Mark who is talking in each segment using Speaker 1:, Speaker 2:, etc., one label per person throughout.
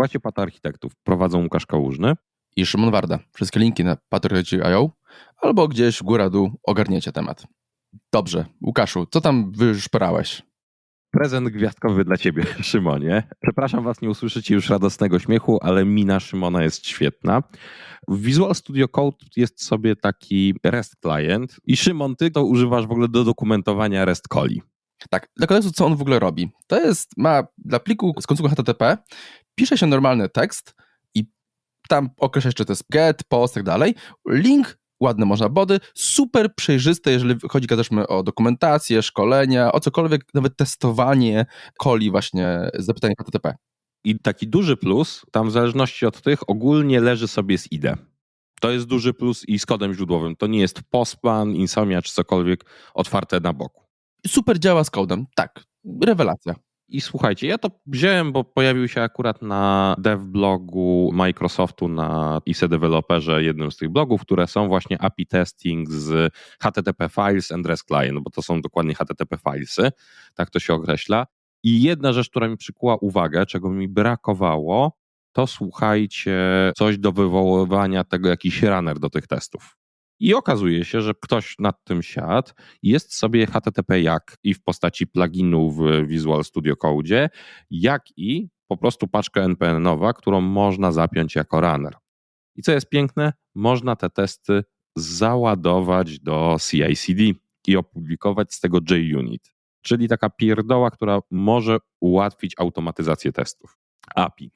Speaker 1: Słuchajcie Pata Architektów. Prowadzą Łukasz Kałużny.
Speaker 2: I Szymon Warda. Wszystkie linki na patriotci.io albo gdzieś góra-dół ogarniecie temat. Dobrze, Łukaszu, co tam wyszperałeś?
Speaker 1: Prezent gwiazdkowy dla ciebie, Szymonie. Przepraszam was, nie usłyszycie już radosnego śmiechu, ale mina Szymona jest świetna. W Visual Studio Code jest sobie taki REST client i Szymon, ty to używasz w ogóle do dokumentowania REST coli.
Speaker 2: Tak, dla kontekstu co on w ogóle robi? To jest, ma dla pliku z końcówką HTTP, pisze się normalny tekst i tam określa czy to jest get, post, tak dalej. Link ładne można body, super przejrzyste, jeżeli chodzi o dokumentację, szkolenia, o cokolwiek, nawet testowanie coli właśnie z zapytaniem HTTP.
Speaker 1: I taki duży plus, tam w zależności od tych, ogólnie leży sobie z IDE. To jest duży plus i z kodem źródłowym. To nie jest Postman, Insomnia czy cokolwiek otwarte na boku.
Speaker 2: Super działa z kodem, tak. Rewelacja.
Speaker 1: I słuchajcie, ja to wziąłem, bo pojawił się akurat na dev blogu Microsoftu na ISE Developerze, jednym z tych blogów, które są właśnie API testing z HTTP Files and REST Client, bo to są dokładnie HTTP Filesy, tak to się określa. I jedna rzecz, która mi przykuła uwagę, czego mi brakowało, to słuchajcie, coś do wywoływania tego, jakiś runner do tych testów. I okazuje się, że ktoś nad tym siadł, jest sobie HTTP jak i w postaci pluginu w Visual Studio Code, jak i po prostu paczka NPN-owa, którą można zapiąć jako runner. I co jest piękne, można te testy załadować do CI/CD i opublikować z tego JUnit, czyli taka pierdoła, która może ułatwić automatyzację testów. API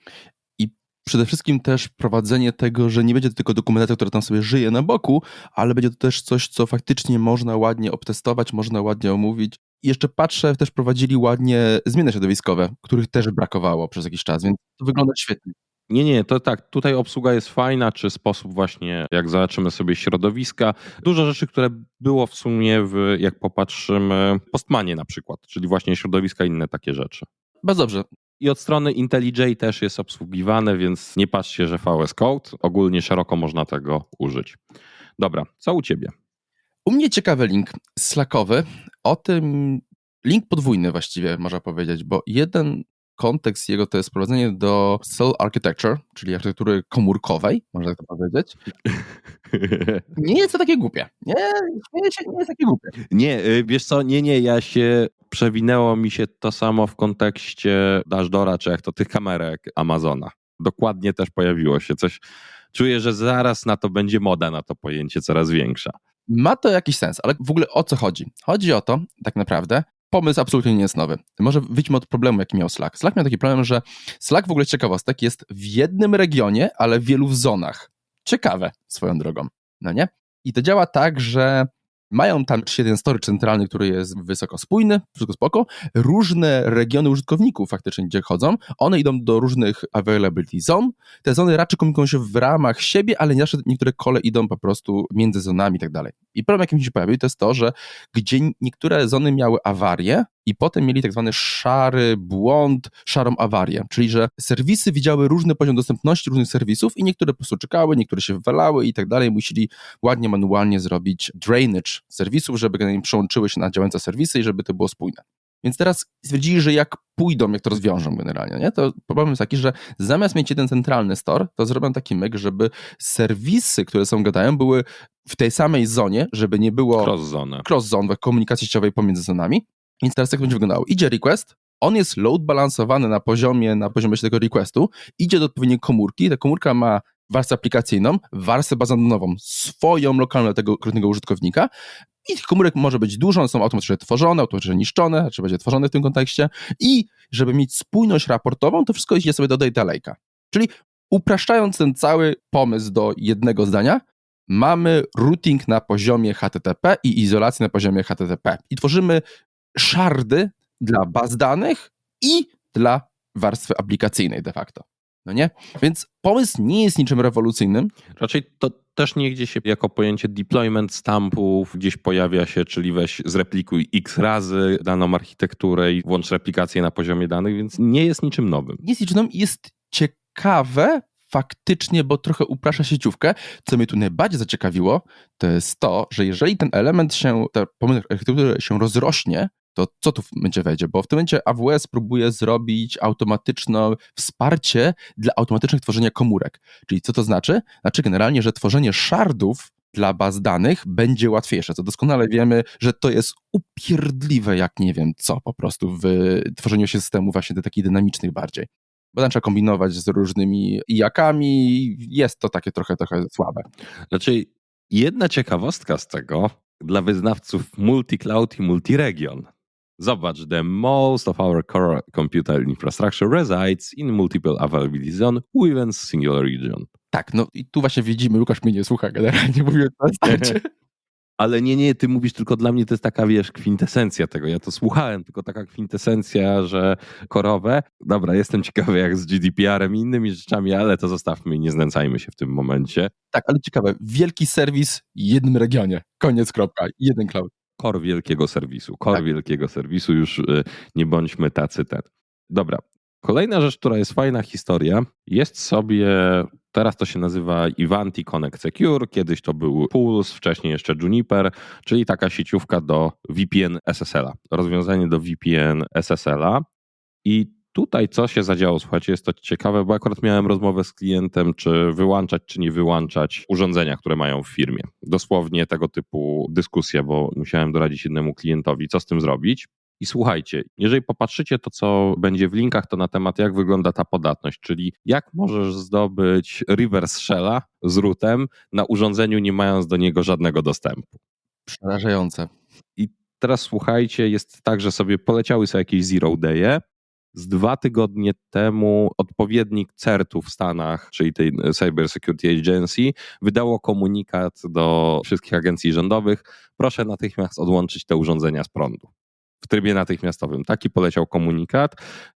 Speaker 2: przede wszystkim też prowadzenie tego, że nie będzie to tylko dokumentacja, która tam sobie żyje na boku, ale będzie to też coś, co faktycznie można ładnie obtestować, można ładnie omówić. I jeszcze patrzę, też prowadzili ładnie zmiany środowiskowe, których też brakowało przez jakiś czas, więc to wygląda świetnie.
Speaker 1: Nie, nie, to tak, tutaj obsługa jest fajna, czy sposób właśnie, jak zobaczymy sobie środowiska. Dużo rzeczy, które było w sumie, w, jak popatrzymy, Postmanie na przykład, czyli właśnie środowiska, inne takie rzeczy.
Speaker 2: Bardzo dobrze.
Speaker 1: I od strony IntelliJ też jest obsługiwane, więc nie patrzcie, że VS Code. Ogólnie szeroko można tego użyć. Dobra, co u ciebie?
Speaker 2: U mnie ciekawy link slackowy. O tym link podwójny właściwie można powiedzieć, bo jeden kontekst jego to jest prowadzenie do cell architecture, czyli architektury komórkowej, można tak to powiedzieć. Nie jest to takie głupie. Nie, nie, nie jest takie głupie.
Speaker 1: Nie, y, wiesz co, nie, nie, ja się przewinęło mi się to samo w kontekście Dashdora, czy jak to tych kamerek Amazona. Dokładnie też pojawiło się coś. Czuję, że zaraz na to będzie moda, na to pojęcie coraz większa.
Speaker 2: Ma to jakiś sens, ale w ogóle o co chodzi? Chodzi o to, tak naprawdę, pomysł absolutnie nie jest nowy. Może wyjdźmy od problemu, jaki miał Slack. Slack miał taki problem, że Slack w ogóle ciekawostek jest w jednym regionie, ale w wielu zonach. Ciekawe swoją drogą, no nie? I to działa tak, że mają tam jeden story centralny, który jest wysoko spójny, wszystko spoko. Różne regiony użytkowników faktycznie gdzie chodzą, one idą do różnych availability zone. Te zony raczej komunikują się w ramach siebie, ale niektóre kole idą po prostu między zonami i tak dalej. I problem, jaki mi się pojawił, to jest to, że gdzie niektóre zony miały awarię i potem mieli tak zwany szary błąd, szarą awarię, czyli że serwisy widziały różny poziom dostępności różnych serwisów i niektóre po prostu czekały, niektóre się wywalały i tak dalej. Musieli ładnie, manualnie zrobić drainage serwisów, żeby przełączyły się na działające serwisy i żeby to było spójne. Więc teraz stwierdzili, że jak pójdą, jak to rozwiążą generalnie, nie? to problem jest taki, że zamiast mieć jeden centralny store, to zrobią taki myk, żeby serwisy, które są gadają, były w tej samej zonie, żeby nie było
Speaker 1: cross-zone,
Speaker 2: cross-zone komunikacji sieciowej pomiędzy zonami. Więc teraz jak będzie wyglądało? Idzie request, on jest load balansowany na poziomie, na poziomie tego requestu, idzie do odpowiedniej komórki, ta komórka ma warstwę aplikacyjną, warstwę bazową, swoją lokalną dla tego konkretnego użytkownika i tych komórek może być dużo, one są automatycznie tworzone, automatycznie niszczone, czy będzie tworzone w tym kontekście i żeby mieć spójność raportową, to wszystko idzie sobie do data lake'a. Czyli upraszczając ten cały pomysł do jednego zdania, mamy routing na poziomie HTTP i izolację na poziomie HTTP. I tworzymy szardy dla baz danych i dla warstwy aplikacyjnej de facto. No nie? Więc pomysł nie jest niczym rewolucyjnym.
Speaker 1: Raczej to też niegdzie się jako pojęcie deployment stampów gdzieś pojawia się, czyli weź zreplikuj x razy daną architekturę i włącz replikację na poziomie danych, więc nie jest niczym nowym.
Speaker 2: Jest niczym nowym, jest ciekawe faktycznie, bo trochę uprasza sieciówkę. Co mnie tu najbardziej zaciekawiło, to jest to, że jeżeli ten element się, ten pomysł architektury się rozrośnie, to co tu momencie wejdzie? Bo w tym momencie AWS próbuje zrobić automatyczne wsparcie dla automatycznych tworzenia komórek. Czyli co to znaczy? Znaczy generalnie, że tworzenie shardów dla baz danych będzie łatwiejsze. Co doskonale wiemy, że to jest upierdliwe, jak nie wiem co, po prostu w tworzeniu systemu właśnie takich dynamicznych bardziej. Bo tam trzeba kombinować z różnymi jakami, jest to takie trochę, trochę słabe.
Speaker 1: Znaczy, jedna ciekawostka z tego dla wyznawców multi-cloud i multi-region. Zobacz, the most of our core computer infrastructure resides in multiple availability zone within single region.
Speaker 2: Tak, no i tu właśnie widzimy, Łukasz mnie nie słucha generalnie, mówię na starcie.
Speaker 1: Ale nie, nie, ty mówisz tylko dla mnie to jest taka, wiesz, kwintesencja tego. Ja to słuchałem, tylko taka kwintesencja, że korowe. Dobra, jestem ciekawy jak z GDPR-em i innymi rzeczami, ale to zostawmy i nie znęcajmy się w tym momencie.
Speaker 2: Tak, ale ciekawe, wielki serwis w jednym regionie. Koniec, kropka, jeden cloud.
Speaker 1: Kor wielkiego serwisu, kor tak. wielkiego serwisu, już y, nie bądźmy tacy ten. Dobra, kolejna rzecz, która jest fajna historia, jest sobie Teraz to się nazywa Ivanti Connect Secure, kiedyś to był Pulse, wcześniej jeszcze Juniper, czyli taka sieciówka do VPN SSL-a, rozwiązanie do VPN SSL-a. I tutaj co się zadziało, słuchajcie, jest to ciekawe, bo akurat miałem rozmowę z klientem, czy wyłączać, czy nie wyłączać urządzenia, które mają w firmie. Dosłownie tego typu dyskusja, bo musiałem doradzić jednemu klientowi, co z tym zrobić. I słuchajcie, jeżeli popatrzycie to, co będzie w linkach, to na temat, jak wygląda ta podatność, czyli jak możesz zdobyć reverse shella z rootem na urządzeniu, nie mając do niego żadnego dostępu.
Speaker 2: Przerażające.
Speaker 1: I teraz słuchajcie, jest tak, że sobie poleciały sobie jakieś zero day'e. Z dwa tygodnie temu odpowiednik CERT-u w Stanach, czyli tej Cyber Security Agency, wydało komunikat do wszystkich agencji rządowych: proszę natychmiast odłączyć te urządzenia z prądu w trybie natychmiastowym. Taki poleciał komunikat.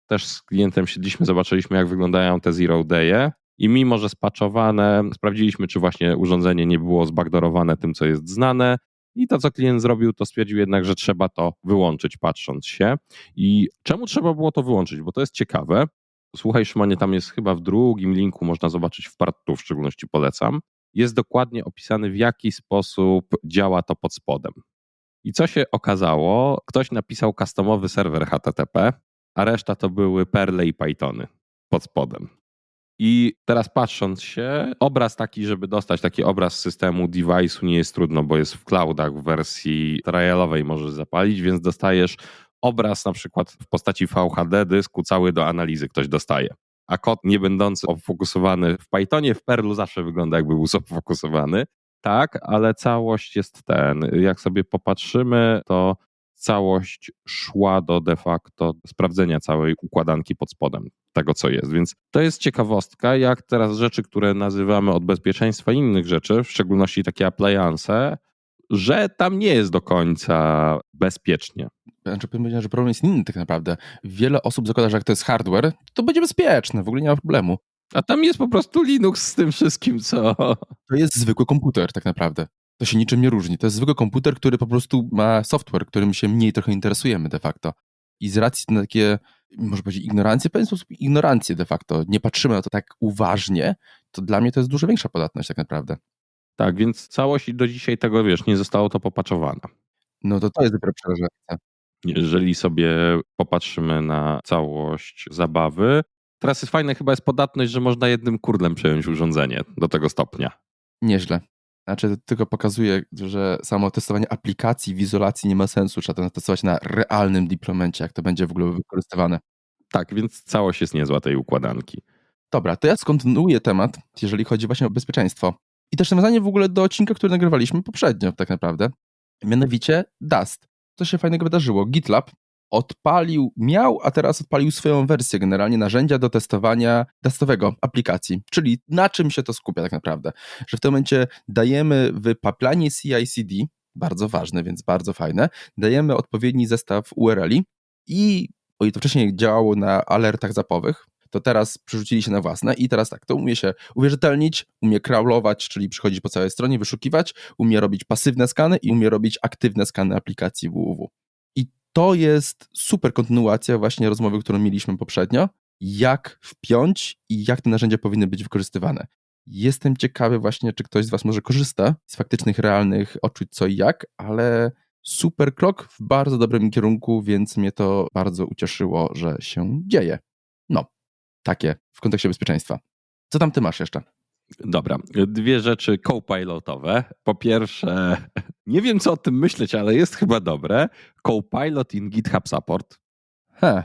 Speaker 1: Też z klientem siedliśmy, zobaczyliśmy, jak wyglądają te zero day'e. I mimo, że spaczowane, sprawdziliśmy, czy właśnie urządzenie nie było zbackdoorowane tym, co jest znane. I to, co klient zrobił, to stwierdził jednak, że trzeba to wyłączyć, patrząc się. I czemu trzeba było to wyłączyć? Bo to jest ciekawe. Słuchaj, Szymonie, tam jest chyba w drugim linku, można zobaczyć w part w szczególności polecam. Jest dokładnie opisany, w jaki sposób działa to pod spodem. I co się okazało? Ktoś napisał customowy serwer HTTP, a reszta to były Perle i Pythony pod spodem. I teraz patrząc się, obraz taki, żeby dostać taki obraz systemu device'u nie jest trudno, bo jest w cloudach w wersji trialowej możesz zapalić, więc dostajesz obraz na przykład w postaci VHD dysku cały do analizy ktoś dostaje. A kod nie będący ofokusowany w Pythonie, w Perlu zawsze wygląda jakby był ofokusowany tak, ale całość jest ten. Jak sobie popatrzymy, to całość szła do de facto sprawdzenia całej układanki pod spodem tego, co jest. Więc to jest ciekawostka, jak teraz rzeczy, które nazywamy od bezpieczeństwa innych rzeczy, w szczególności takie appliance, że tam nie jest do końca bezpiecznie.
Speaker 2: Znaczy, powiedziałem, że problem jest inny tak naprawdę. Wiele osób zakłada, że jak to jest hardware, to będzie bezpieczne, w ogóle nie ma problemu.
Speaker 1: A tam jest po prostu Linux z tym wszystkim, co.
Speaker 2: To jest zwykły komputer, tak naprawdę. To się niczym nie różni. To jest zwykły komputer, który po prostu ma software, którym się mniej trochę interesujemy de facto. I z racji na takie, może powiedzieć, ignorancję, w pewien sposób ignorancję de facto, nie patrzymy na to tak uważnie, to dla mnie to jest dużo większa podatność tak naprawdę.
Speaker 1: Tak, więc całość do dzisiaj tego, wiesz, nie zostało to popaczowane.
Speaker 2: No to to jest dopiero przerażające.
Speaker 1: Jeżeli sobie popatrzymy na całość zabawy, Teraz jest fajne chyba jest podatność, że można jednym kurdlem przejąć urządzenie do tego stopnia.
Speaker 2: Nieźle. Znaczy, to tylko pokazuje, że samo testowanie aplikacji w izolacji nie ma sensu. Trzeba to testować na realnym deploymencie, jak to będzie w ogóle wykorzystywane.
Speaker 1: Tak, więc całość jest niezła tej układanki.
Speaker 2: Dobra, to ja skontynuuję temat, jeżeli chodzi właśnie o bezpieczeństwo. I też nawiązanie w ogóle do odcinka, który nagrywaliśmy poprzednio, tak naprawdę. Mianowicie Dust. Co się fajnego wydarzyło? GitLab odpalił, miał, a teraz odpalił swoją wersję generalnie narzędzia do testowania testowego aplikacji, czyli na czym się to skupia tak naprawdę, że w tym momencie dajemy w pipeline CI/CD, bardzo ważne, więc bardzo fajne, dajemy odpowiedni zestaw URL-i i o ile to wcześniej działało na alertach zapowych, to teraz przerzucili się na własne i teraz tak, to umie się uwierzytelnić, umie crawlować, czyli przychodzić po całej stronie, wyszukiwać, umie robić pasywne skany i umie robić aktywne skany aplikacji www to jest super kontynuacja właśnie rozmowy, którą mieliśmy poprzednio, jak wpiąć i jak te narzędzia powinny być wykorzystywane. Jestem ciekawy właśnie, czy ktoś z Was może korzysta z faktycznych, realnych odczuć co i jak, ale super krok w bardzo dobrym kierunku, więc mnie to bardzo ucieszyło, że się dzieje. No, takie w kontekście bezpieczeństwa. Co tam ty masz jeszcze?
Speaker 1: Dobra, dwie rzeczy co-pilotowe. Po pierwsze, nie wiem co o tym myśleć, ale jest chyba dobre. Co-pilot in GitHub Support.
Speaker 2: He,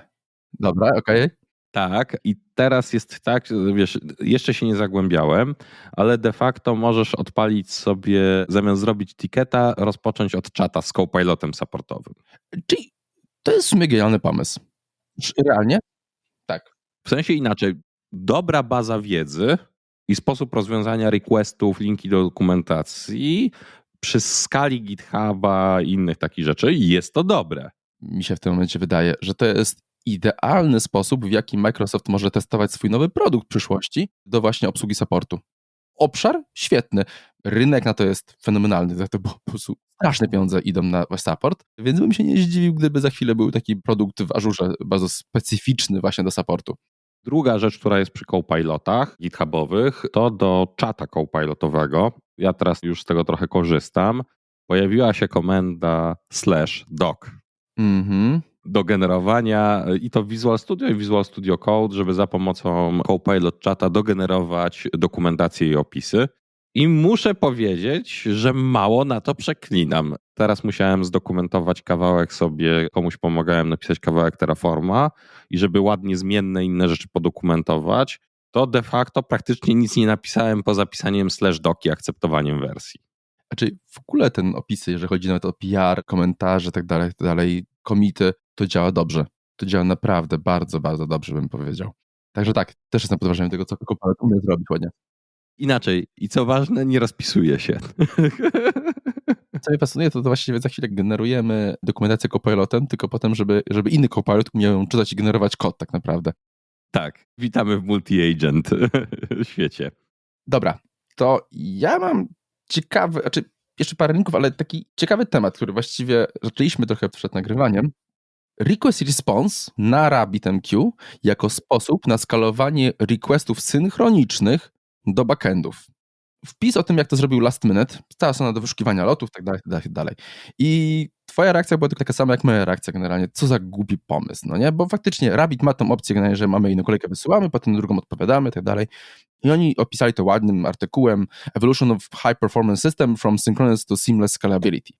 Speaker 2: dobra, okej. Okay.
Speaker 1: Tak, i teraz jest tak, wiesz, jeszcze się nie zagłębiałem, ale de facto możesz odpalić sobie, zamiast zrobić tiketa, rozpocząć od czata z co-pilotem supportowym.
Speaker 2: Czyli to jest w sumie genialny pomysł. Realnie? Tak.
Speaker 1: W sensie inaczej, dobra baza wiedzy i sposób rozwiązania requestów, linki do dokumentacji przy skali GitHuba i innych takich rzeczy jest to dobre.
Speaker 2: Mi się w tym momencie wydaje, że to jest idealny sposób, w jaki Microsoft może testować swój nowy produkt w przyszłości do właśnie obsługi supportu. Obszar świetny. Rynek na to jest fenomenalny, za to po prostu straszne pieniądze idą na support, więc bym się nie zdziwił, gdyby za chwilę był taki produkt w Azurze bardzo specyficzny właśnie do supportu.
Speaker 1: Druga rzecz, która jest przy Copilotach GitHubowych, to do czata Copilotowego. Ja teraz już z tego trochę korzystam. Pojawiła się komenda slash doc. Mhm do generowania i to Visual Studio i Visual Studio Code, żeby za pomocą Copilot Chata dogenerować dokumentację i opisy. I muszę powiedzieć, że mało na to przeklinam. Teraz musiałem zdokumentować kawałek sobie, komuś pomagałem napisać kawałek Terraforma i żeby ładnie zmienne inne rzeczy podokumentować, to de facto praktycznie nic nie napisałem poza pisaniem slash doc i akceptowaniem wersji.
Speaker 2: Znaczy w ogóle ten opisy, jeżeli chodzi nawet o PR, komentarze, tak dalej, tak dalej, komity, to działa dobrze. To działa naprawdę bardzo, bardzo dobrze, bym powiedział. Także tak, też jestem pod wrażeniem tego, co Copilot umie zrobić ładnie.
Speaker 1: Inaczej, i co ważne, nie rozpisuje się.
Speaker 2: Co mnie fascynuje, to, to właściwie za chwilę generujemy dokumentację Copilotem, tylko potem, żeby, żeby inny Copilot umiał ją czytać i generować kod tak naprawdę.
Speaker 1: Tak, witamy w multi-agent świecie.
Speaker 2: Dobra, to ja mam ciekawy, znaczy jeszcze parę linków, ale taki ciekawy temat, który właściwie zaczęliśmy trochę przed nagrywaniem. Request Response na RabbitMQ jako sposób na skalowanie requestów synchronicznych do backendów. Wpis o tym, jak to zrobił last minute, stała strona do wyszukiwania lotów, tak dalej, tak dalej. I twoja reakcja była taka sama jak moja reakcja generalnie. Co za głupi pomysł, no nie? Bo faktycznie Rabbit ma tą opcję że mamy jedną kolejkę wysyłamy, potem drugą odpowiadamy, tak dalej. I oni opisali to ładnym artykułem Evolution of High Performance System from Synchronous to Seamless Scalability.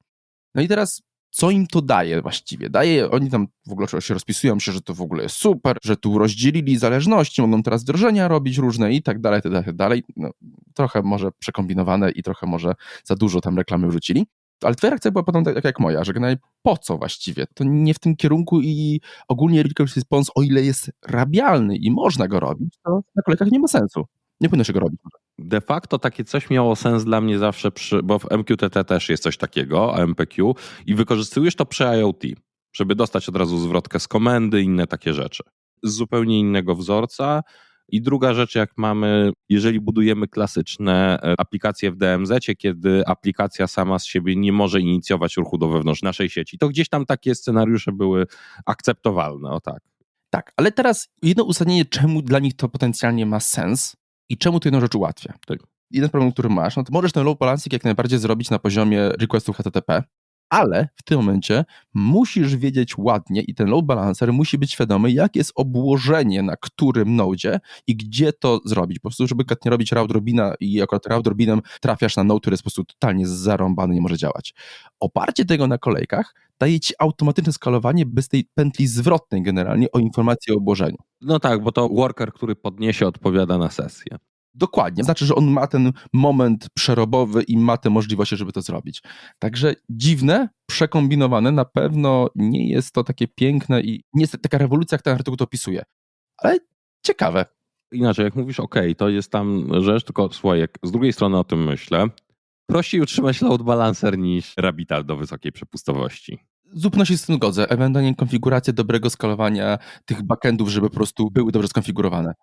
Speaker 2: No i teraz co im to daje właściwie? Daje, oni tam w ogóle się rozpisują się, że to w ogóle jest super, że tu rozdzielili zależności, mogą teraz wdrożenia robić różne i tak dalej, tak dalej, tak dalej. No, trochę może przekombinowane i trochę może za dużo tam reklamy wrzucili. Ale twoja reakcja była potem tak jak moja, że generalnie po co właściwie? To nie w tym kierunku i ogólnie Recursive Response, o ile jest rabialny i można go robić, to na kolejkach nie ma sensu. Nie powinno się go robić.
Speaker 1: De facto takie coś miało sens dla mnie zawsze, przy, bo w MQTT też jest coś takiego, MPQ, i wykorzystujesz to przy IoT, żeby dostać od razu zwrotkę z komendy, inne takie rzeczy. Z zupełnie innego wzorca. I druga rzecz, jak mamy, jeżeli budujemy klasyczne e, aplikacje w DMZ, kiedy aplikacja sama z siebie nie może inicjować ruchu do wewnątrz naszej sieci, to gdzieś tam takie scenariusze były akceptowalne, o tak.
Speaker 2: Tak, ale teraz jedno uzasadnienie, czemu dla nich to potencjalnie ma sens, i czemu to jedną rzecz ułatwia? Tak. Jeden problem, który masz, no to możesz ten load balancing jak najbardziej zrobić na poziomie requestów HTTP, ale w tym momencie musisz wiedzieć ładnie i ten load balancer musi być świadomy, jak jest obłożenie na którym nodzie i gdzie to zrobić. Po prostu, żeby nie robić route robina i akurat route robinem trafiasz na node, który jest po prostu totalnie zarąbany, nie może działać. Oparcie tego na kolejkach daje ci automatyczne skalowanie bez tej pętli zwrotnej generalnie o informacji o obłożeniu.
Speaker 1: No tak, bo to worker, który podniesie, odpowiada na sesję.
Speaker 2: Dokładnie. Znaczy, że on ma ten moment przerobowy i ma te możliwości, żeby to zrobić. Także dziwne, przekombinowane, na pewno nie jest to takie piękne i nie jest taka rewolucja, jak ten artykuł to opisuje. Ale ciekawe.
Speaker 1: Inaczej, jak mówisz, OK, to jest tam rzecz, tylko słuchaj, jak z drugiej strony o tym myślę, prościej utrzymać load balancer niż Rabital do wysokiej przepustowości.
Speaker 2: Zupełnie się z tym godzę. Ewentualnie konfigurację dobrego skalowania tych backendów, żeby po prostu były dobrze skonfigurowane.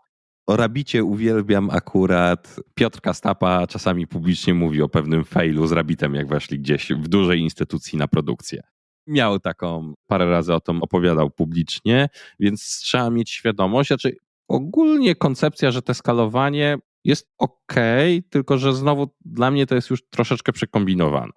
Speaker 1: O Rabicie uwielbiam akurat. Piotr Kastapa czasami publicznie mówi o pewnym failu z Rabitem, jak weszli gdzieś w dużej instytucji na produkcję. Miał taką, parę razy o tym opowiadał publicznie, więc trzeba mieć świadomość, znaczy ogólnie koncepcja, że te skalowanie jest ok, tylko że znowu dla mnie to jest już troszeczkę przekombinowane.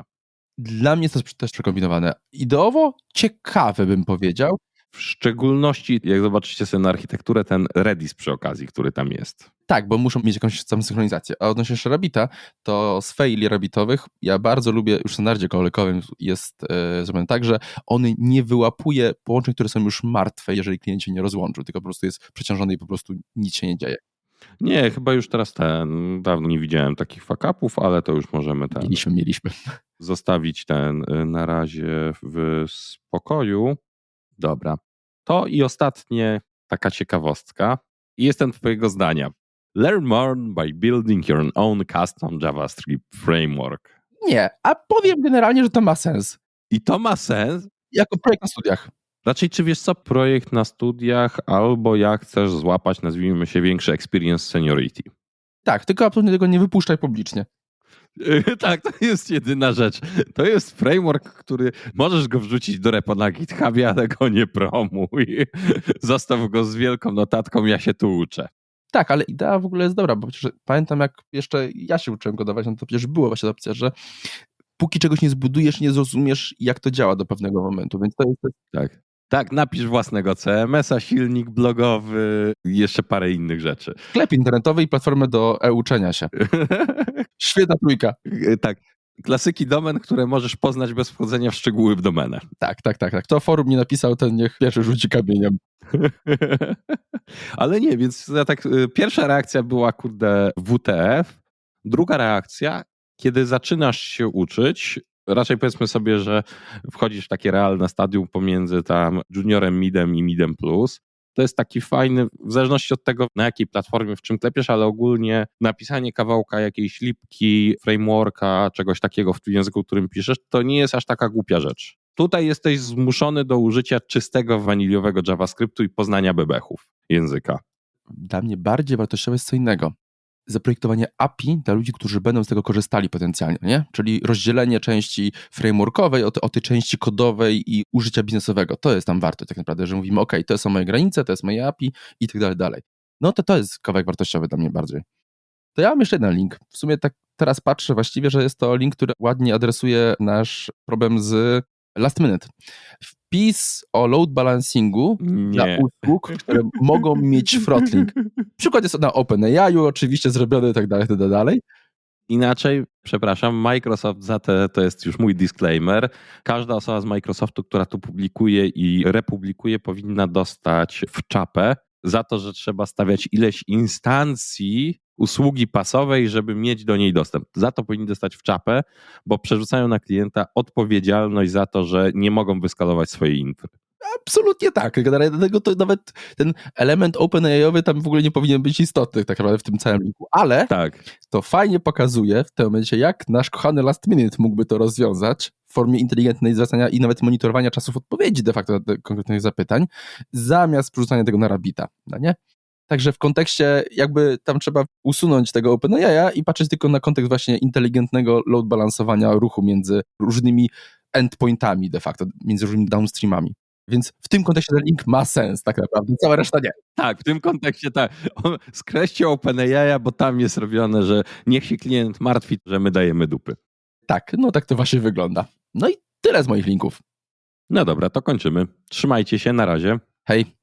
Speaker 2: Dla mnie jest to też przekombinowane. Ideowo ciekawe bym powiedział.
Speaker 1: W szczególności, jak zobaczycie sobie na architekturę, ten Redis przy okazji, który tam jest.
Speaker 2: Tak, bo muszą mieć jakąś tam synchronizację. A odnośnie jeszcze Rabbita, to z faili Rabbitowych ja bardzo lubię, już w standardzie kolejkowym jest e, zrobione tak, że on nie wyłapuje połączeń, które są już martwe, jeżeli klient się nie rozłączył, tylko po prostu jest przeciążony i po prostu nic się nie dzieje.
Speaker 1: Nie, chyba już teraz ten, dawno nie widziałem takich fakapów, ale to już możemy ten,
Speaker 2: Mieliśmy, mieliśmy.
Speaker 1: zostawić ten y, na razie w spokoju. Dobra. To i ostatnie taka ciekawostka. Jestem twojego zdania. Learn more by building your own custom JavaScript framework.
Speaker 2: Nie, a powiem generalnie, że to ma sens.
Speaker 1: I to ma sens.
Speaker 2: Jako projekt na studiach.
Speaker 1: Raczej, czy wiesz co, projekt na studiach, albo jak chcesz złapać, nazwijmy się, większy experience seniority.
Speaker 2: Tak, tylko absolutnie tego nie wypuszczaj publicznie.
Speaker 1: Tak, to jest jedyna rzecz. To jest framework, który możesz go wrzucić do repo na GitHubie, ale go nie promuj. Zostaw go z wielką notatką, ja się tu uczę.
Speaker 2: Tak, ale idea w ogóle jest dobra, bo przecież pamiętam, jak jeszcze ja się uczyłem kodować, no to przecież była właśnie opcja, że póki czegoś nie zbudujesz, nie zrozumiesz, jak to działa do pewnego momentu, więc to jest...
Speaker 1: Tak. Tak, napisz własnego CMS-a, silnik blogowy jeszcze parę innych rzeczy.
Speaker 2: Sklep internetowy i platformę do e-uczenia się. Świetna trójka.
Speaker 1: tak. Klasyki domen, które możesz poznać bez wchodzenia w szczegóły w domenę.
Speaker 2: Tak, tak, tak, tak. Kto forum nie napisał, ten niech pierwszy rzuci kamieniem.
Speaker 1: Ale nie, więc ja tak, y, pierwsza reakcja była, kurde, WTF. Druga reakcja, kiedy zaczynasz się uczyć, raczej powiedzmy sobie, że wchodzisz w takie realne stadium pomiędzy tam juniorem, midem i midem plus. To jest taki fajny, w zależności od tego, na jakiej platformie, w czym klepiesz, ale ogólnie napisanie kawałka jakiejś lipki, frameworka, czegoś takiego w tym języku, którym piszesz, to nie jest aż taka głupia rzecz. Tutaj jesteś zmuszony do użycia czystego, waniliowego JavaScriptu i poznania bebechów języka.
Speaker 2: Dla mnie bardziej wartościowe jest co innego zaprojektowanie API dla ludzi, którzy będą z tego korzystali potencjalnie, nie? Czyli rozdzielenie części frameworkowej od, od tej części kodowej i użycia biznesowego. To jest tam warto tak naprawdę, że mówimy, ok, to są moje granice, to jest moje API i tak dalej, dalej. No to to jest kawałek wartościowy dla mnie bardziej. To ja mam jeszcze jeden link. W sumie tak teraz patrzę właściwie, że jest to link, który ładnie adresuje nasz problem z last minute. Wpis o load balancingu
Speaker 1: Nie.
Speaker 2: dla usług, które mogą mieć throttling. Przykład jest na OpenAI, oczywiście zrobione i tak dalej, tak dalej.
Speaker 1: Inaczej, przepraszam, Microsoft za te, to jest już mój disclaimer. Każda osoba z Microsoftu, która tu publikuje i republikuje, powinna dostać w czapę za to, że trzeba stawiać ileś instancji usługi pasowej, żeby mieć do niej dostęp. Za to powinni dostać w czapę, bo przerzucają na klienta odpowiedzialność za to, że nie mogą wyskalować swojej infry.
Speaker 2: Absolutnie tak. Dlatego to nawet ten element OpenAI-owy tam w ogóle nie powinien być istotny tak naprawdę w tym całym linku. Ale
Speaker 1: Tak.
Speaker 2: to fajnie pokazuje w tym momencie, jak nasz kochany last minute mógłby to rozwiązać w formie inteligentnej zwracania i nawet monitorowania czasów odpowiedzi de facto do konkretnych zapytań, zamiast przerzucania tego na Rabita, no nie? Także w kontekście jakby tam trzeba usunąć tego OpenAI i patrzeć tylko na kontekst właśnie inteligentnego load balansowania ruchu między różnymi endpointami de facto, między różnymi downstreamami. Więc w tym kontekście ten link ma sens tak naprawdę, cała reszta nie.
Speaker 1: Tak, w tym kontekście tak. Skreślcie OpenAI, bo tam jest robione, że niech się klient martwi, że my dajemy dupy.
Speaker 2: Tak, no tak to właśnie wygląda. No i tyle z moich linków.
Speaker 1: No dobra, to kończymy. Trzymajcie się, na razie.
Speaker 2: Hej.